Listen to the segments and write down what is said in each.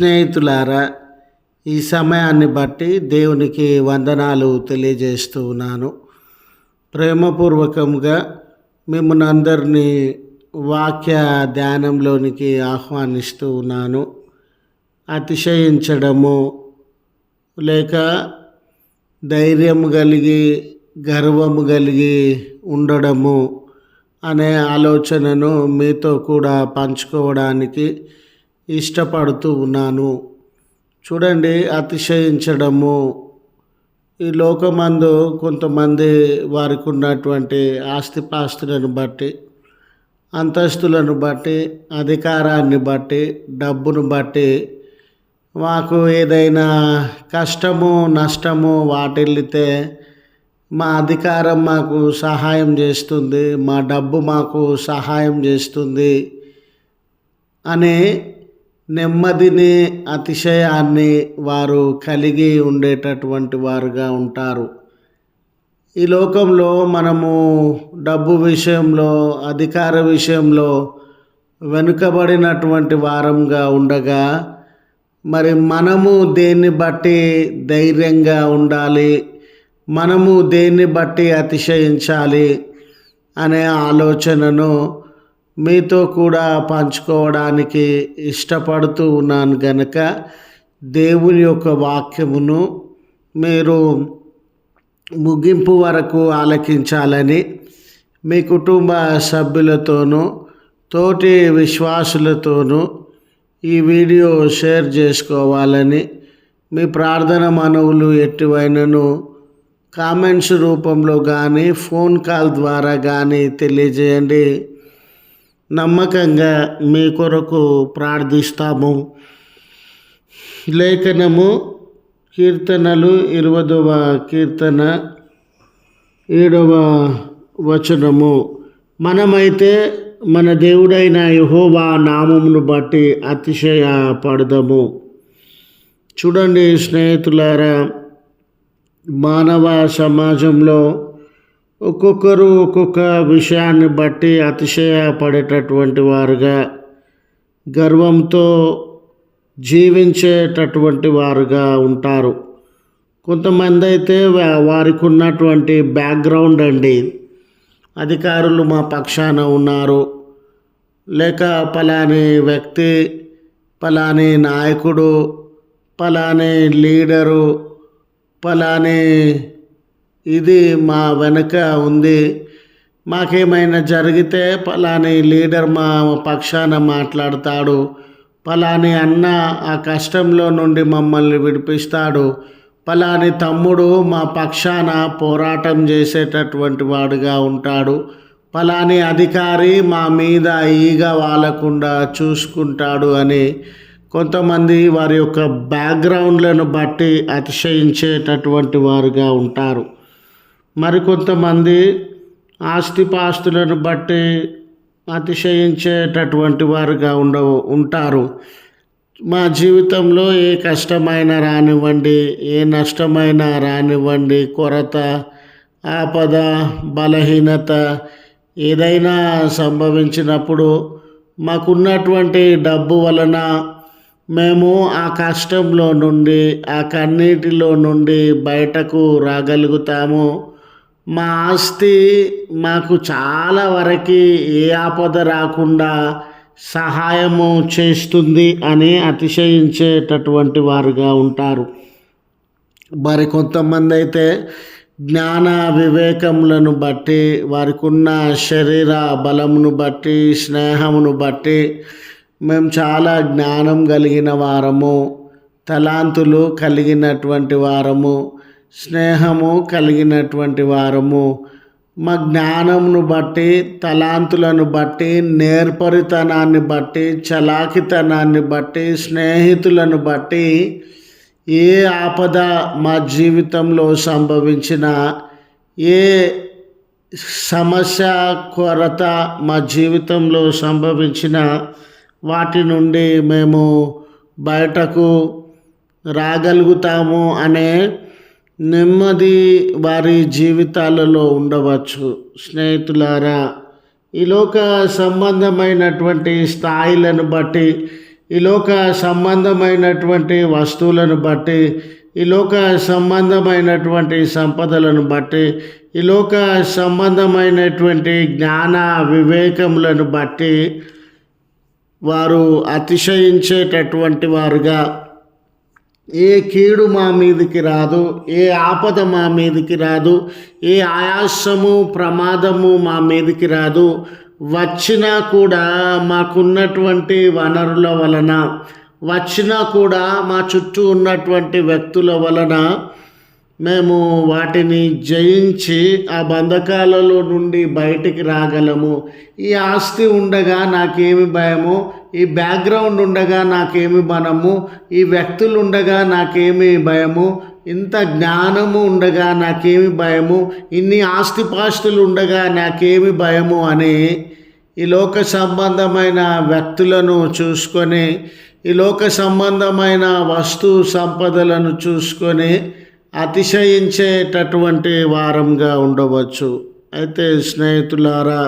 స్నేహితులారా ఈ సమయాన్ని బట్టి దేవునికి వందనాలు తెలియజేస్తూ ఉన్నాను. ప్రేమపూర్వకంగా మిమ్మల్ని అందరినీ వాక్య ధ్యానంలోనికి ఆహ్వానిస్తూ ఉన్నాను. అతిశయించడము లేక ధైర్యం కలిగి గర్వము కలిగి ఉండడము అనే ఆలోచనను మీతో కూడా పంచుకోవడానికి ఇష్టపడుతూ ఉన్నాను. చూడండి అతిశయించడము. ఈ లోకమందు కొంతమంది వారికి ఉన్నటువంటి ఆస్తిపాస్తులను బట్టి అంతస్తులను బట్టి అధికారాన్ని బట్టి డబ్బును బట్టి మాకు ఏదైనా కష్టము నష్టము వాటిల్లితే మా అధికారం మాకు సహాయం చేస్తుంది మా డబ్బు మాకు సహాయం చేస్తుంది అనే నెమ్మదిని అతిశయాన్ని వారు కలిగి ఉండేటటువంటి వారుగా ఉంటారు. ఈ లోకంలో మనము డబ్బు విషయంలో అధికార విషయంలో వెనుకబడినటువంటి వారంగా ఉండగా మరి మనము దేన్ని బట్టి ధైర్యంగా ఉండాలి? మనము దేన్ని బట్టి అతిశయించాలి? అనే ఆలోచనను మీతో కూడా పంచుకోవడానికి ఇష్టపడుతూ ఉన్నాను గనక దేవుని యొక్క వాక్యమును మీరు ముగింపు వరకు ఆలకించాలని మీ కుటుంబ సభ్యులతోనూ తోటి విశ్వాసులతోనూ ఈ వీడియో షేర్ చేసుకోవాలని మీ ప్రార్థన మనవులు ఎటువైనను కామెంట్స్ రూపంలో కానీ ఫోన్ కాల్ ద్వారా కానీ తెలియజేయండి. నమ్మకంగా మీ కొరకు ప్రార్థిస్తాము. లేఖనము కీర్తనలు ఇరవదవ కీర్తన ఏడవ వచనము. మనమైతే మన దేవుడైన యహోవా నామమును బట్టి అతిశయ పడదము చూడండి స్నేహితులారా మానవ సమాజంలో ఒక్కొక్కరు ఒక్కొక్క విషయాన్ని బట్టి అతిశయపడేటటువంటి వారుగా గర్వంతో జీవించేటటువంటి వారుగా ఉంటారు. కొంతమంది అయితే వారికి ఉన్నటువంటి బ్యాక్గ్రౌండ్ అండి. అధికారులు మా పక్షాన ఉన్నారు. లేక పలాని వ్యక్తి పలాని నాయకుడు పలాని లీడరు పలాని ఇది మా వెనుక ఉంది. మాకేమైనా జరిగితే పలాని లీడర్ మా పక్షాన మాట్లాడతాడు. పలాని అన్న ఆ కష్టంలో నుండి మమ్మల్ని విడిపిస్తాడు. పలాని తమ్ముడు మా పక్షాన పోరాటం చేసేటటువంటి వాడుగా ఉంటాడు. పలాని అధికారి మా మీద ఈగ వాలకుండా చూసుకుంటాడు అని కొంతమంది వారి యొక్క బ్యాక్గ్రౌండ్లను బట్టి అతిశయించేటటువంటి వారుగా ఉంటారు. మరికొంతమంది ఆస్తిపాస్తులను బట్టి అతిశయించేటటువంటి వారుగా ఉండవు ఉంటారు. మా జీవితంలో ఏ కష్టమైనా రానివ్వండి ఏ నష్టమైనా రానివ్వండి. కొరత ఆపద బలహీనత ఏదైనా సంభవించినప్పుడు మాకున్నటువంటి డబ్బు వలన మేము ఆ కష్టంలో నుండి ఆ కన్నీటిలో నుండి బయటకు రాగలుగుతాము. మా ఆస్తి మాకు చాలా వరకు ఏ ఆపద రాకుండా సహాయము చేస్తుంది అని అతిశయించేటటువంటి వారుగా ఉంటారు. మరి కొంతమంది అయితే జ్ఞాన వివేకములను బట్టి వారికి ఉన్న శరీర బలమును బట్టి స్నేహమును బట్టి మేము చాలా జ్ఞానం కలిగిన వారము తలాంతులు కలిగినటువంటి వారము స్నేహము కలిగినటువంటి వారము. మా జ్ఞానమును బట్టి తలాంతులను బట్టి నేర్పరితనాన్ని బట్టి చలాకితనాన్ని బట్టి స్నేహితులను బట్టి ఏ ఆపద మా జీవితంలో సంభవించిన ఏ సమస్య కొరత మా జీవితంలో సంభవించిన వాటి నుండి మేము బయటకు రాగలుగుతాము అనే నెమ్మది వారి జీవితాలలో ఉండవచ్చు. స్నేహితులారా ఈ లోక సంబంధమైనటువంటి స్థాయిలను బట్టి ఈ లోక సంబంధమైనటువంటి వస్తువులను బట్టి ఈ లోక సంబంధమైనటువంటి సంపదలను బట్టి ఈ లోక సంబంధమైనటువంటి జ్ఞాన వివేకములను బట్టి వారు అతిశయించేటటువంటి వారుగా ఏ కీడు మా మీదకి రాదు ఏ ఆపద మా మీదకి రాదు ఏ ఆయాసము ప్రమాదము మా మీదకి రాదు. వచ్చినా కూడా మాకున్నటువంటి వనరుల వలన వచ్చినా కూడా మా చుట్టూ ఉన్నటువంటి వ్యక్తుల వలన మేము వాటిని జయించి ఆ బంధకాలలో నుండి బయటికి రాగలము. ఈ ఆస్తి ఉండగా నాకేమి భయము? ఈ బ్యాక్గ్రౌండ్ ఉండగా నాకేమి బలము ఈ వ్యక్తులు ఉండగా నాకేమి భయము ఇంత జ్ఞానము ఉండగా నాకేమి భయము ఇన్ని ఆస్తిపాస్తులు ఉండగా నాకేమి భయము అని ఈ లోక సంబంధమైన వ్యక్తులను చూసుకొని ఈ లోక సంబంధమైన వస్తు సంపదలను చూసుకొని అతిశయించేటటువంటి వారంగా ఉండవచ్చు. అయితే స్నేహితులారా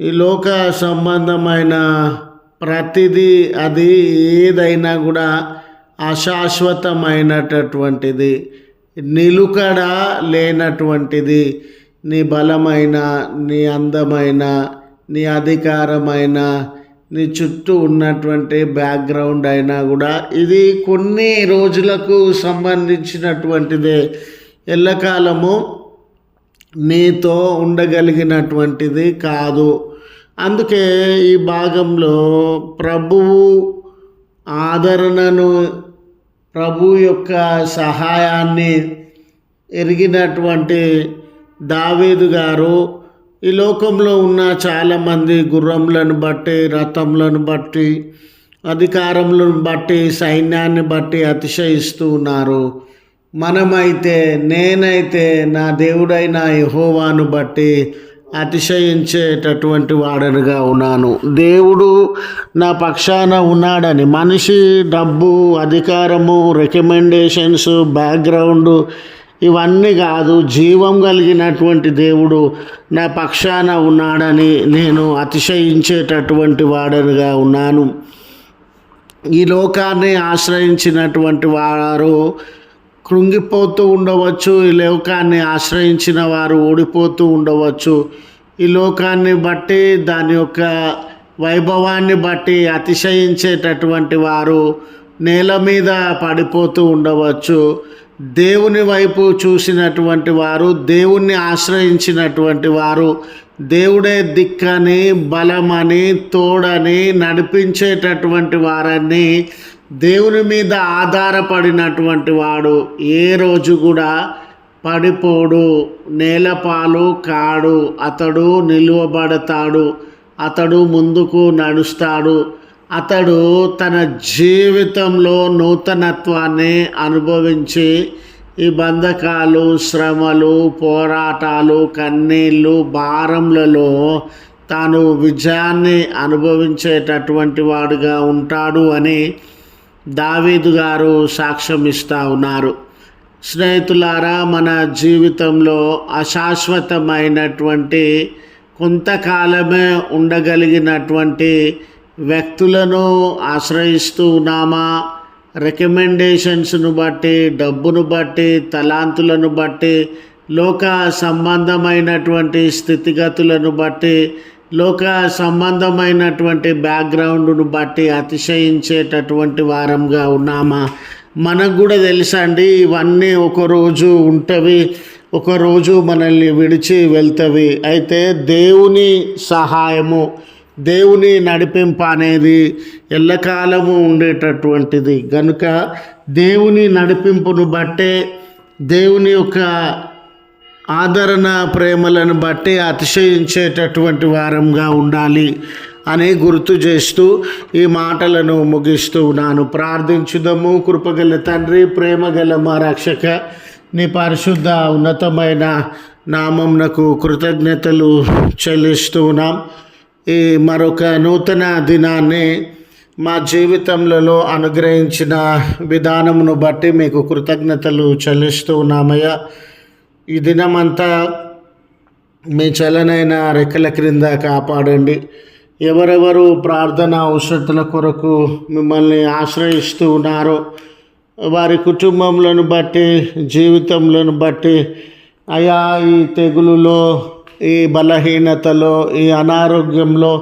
ఈ లోక సంబంధమైన ప్రతిదీ అది ఏదైనా కూడా అశాశ్వతమైనటువంటిది నిలుకడ లేనటువంటిది నీ బలమైన నీ అందమైన నీ అధికారమైన నీ చుట్టూ ఉన్నటువంటి బ్యాక్గ్రౌండ్ అయినా కూడా ఇది కొన్ని రోజులకు సంబంధించినటువంటిదే. ఎల్లకాలము నీతో ఉండగలిగినటువంటిది కాదు. అందుకే ఈ భాగంలో ప్రభువు ఆదరణను ప్రభు యొక్క సహాయాన్ని ఎరిగినటువంటి దావీదు గారు ఈ లోకంలో ఉన్న చాలామంది గుర్రములను బట్టి రథములను బట్టి అధికారములను బట్టి సైన్యాన్ని బట్టి అతిశయిస్తూ ఉన్నారు. మనమైతే నేనైతే నా దేవుడైన యహోవాను బట్టి అతిశయించేటటువంటి వాడనుగా ఉన్నాను. దేవుడు నా పక్షాన ఉన్నాడని మనిషి డబ్బు అధికారము రికమెండేషన్స్ బ్యాక్గ్రౌండ్ ఇవన్నీ కాదు జీవం కలిగినటువంటి దేవుడు నా పక్షాన ఉన్నాడని నేను అతిశయించేటటువంటి వాడనుగా ఉన్నాను. ఈ లోకాన్ని ఆశ్రయించినటువంటి వారు కృంగిపోతూ ఉండవచ్చు ఈ లోకాన్ని ఆశ్రయించిన వారు ఓడిపోతూ ఉండవచ్చు. ఈ లోకాన్ని బట్టి దాని యొక్క వైభవాన్ని బట్టి అతిశయించేటటువంటి వారు నేల మీద పడిపోతూ ఉండవచ్చు. దేవుని వైపు చూసినటువంటి వారు దేవుణ్ణి ఆశ్రయించినటువంటి వారు దేవుడే దిక్కని బలమని తోడని నడిపించేటటువంటి వారని దేవుని మీద ఆధారపడినటువంటి వాడు ఏ రోజు కూడా పడిపోడు నేలపాలు కాడు అతడు నిలువబడతాడు అతడు ముందుకు నడుస్తాడు. అతడు తన జీవితంలో నూతనత్వాన్ని అనుభవించి ఈ బంధకాలు శ్రమలు పోరాటాలు కన్నీళ్ళు భారములలో తాను విజయాన్ని అనుభవించేటటువంటి వాడుగా ఉంటాడు అని దావీదు గారు సాక్ష్యం ఇస్తూ ఉన్నారు. స్నేహితులారా మన జీవితంలో అశాశ్వతమైనటువంటి కొంతకాలమే ఉండగలిగినటువంటి వ్యక్తులను ఆశ్రయిస్తూ ఉన్నామా? రికమెండేషన్స్ను బట్టి డబ్బును బట్టి తలాంతులను బట్టి లోక సంబంధమైనటువంటి స్థితిగతులను బట్టి లోక సంబంధమైనటువంటి బ్యాక్గ్రౌండ్ను బట్టి అతిశయించేటటువంటి వారంగా ఉన్నామా? మనకు కూడా తెలుసా అండి ఇవన్నీ ఒకరోజు ఉంటవి ఒకరోజు మనల్ని విడిచి వెళ్తవి. అయితే దేవుని సహాయము దేవుని నడిపింపు అనేది ఎల్లకాలము ఉండేటటువంటిది. కనుక దేవుని నడిపింపును బట్టే దేవుని యొక్క ఆదరణ ప్రేమలను బట్టి అతిశయించేటటువంటి వారంగా ఉండాలి. అని గుర్తు చేస్తూ ఈ మాటలను ముగిస్తూ ఉన్నాను. ప్రార్థించుదము. కృపగల తండ్రి ప్రేమగల మా రక్షక నీ పరిశుద్ధ ఉన్నతమైన నామంనకు కృతజ్ఞతలు చెల్లిస్తూ ఉన్నాం. ఈ మరొక నూతన దినాన్ని మా జీవితంలో అనుగ్రహించిన విధానమును బట్టి మీకు కృతజ్ఞతలు చెల్లిస్తూ ఉన్నామయ్యా. ఈ దినమంతా మీ చలనైన రెక్కల క్రింద కాపాడండి. ఎవరెవరు ప్రార్థన అవసరతల కొరకు మిమ్మల్ని ఆశ్రయిస్తూ ఉన్నారో వారి కుటుంబంలను బట్టి జీవితంలను బట్టి అయా ఈ తెగులులో ఈ బలహీనతలో ఈ అనారోగ్యంలో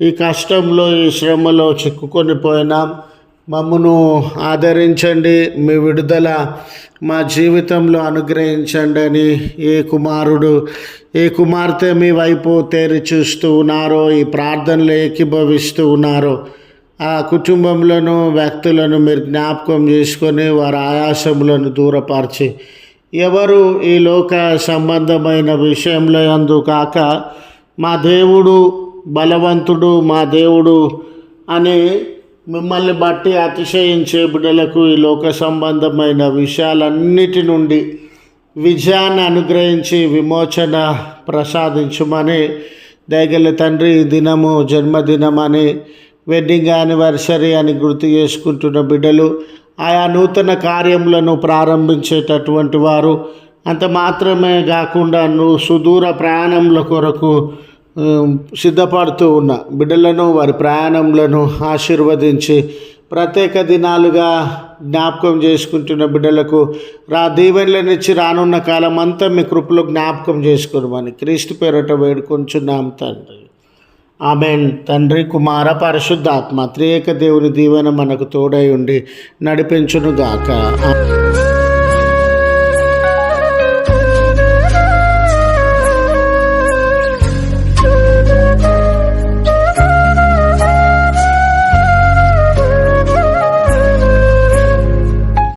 ఈ కష్టంలో ఈ శ్రమలో చిక్కుకొని పోయినాం. మమ్మను ఆదరించండి మీ విడుదల మా జీవితంలో అనుగ్రహించండి అని ఏ కుమారుడు ఏ కుమార్తె మీ వైపు తేరి చూస్తూ ఉన్నారో ఈ ప్రార్థనలు ఏకీభవిస్తూ ఉన్నారో ఆ కుటుంబంలోను వ్యక్తులను మీరు జ్ఞాపకం చేసుకొని వారి ఆయాసములను దూరపరిచి ఎవరు ఈ లోక సంబంధమైన విషయంలో అందు కాక మా దేవుడు బలవంతుడు మా దేవుడు అని మిమ్మల్ని బట్టి అతిశయించే బిడ్డలకు ఈ లోక సంబంధమైన విషయాలన్నిటి నుండి విజయాన్ని అనుగ్రహించి విమోచన ప్రసాదించమని దయగల తండ్రి దినము దినము జన్మదినమని వెడ్డింగ్ యానివర్సరీ అని గుర్తు చేసుకుంటున్న బిడ్డలు ఆయా నూతన కార్యములను ప్రారంభించేటటువంటి వారు అంత మాత్రమే కాకుండా నువ్వు సుదూర ప్రయాణముల కొరకు సిద్ధపడుతూ ఉన్న బిడ్డలను వారి ప్రయాణంలను ఆశీర్వదించి ప్రత్యేక దినాలుగా జ్ఞాపకం చేసుకుంటున్న బిడ్డలకు రా దీవెనలనిచ్చి రానున్న కాలం అంతా మీ కృపలో జ్ఞాపకం చేసుకోమని క్రీస్తు పేరట వేడుకొంచున్నాం తండ్రి. ఆమెన్. తండ్రి కుమార పరిశుద్ధాత్మ త్రియేక దేవుని దీవెన మనకు తోడై ఉండి నడిపించునుగాక.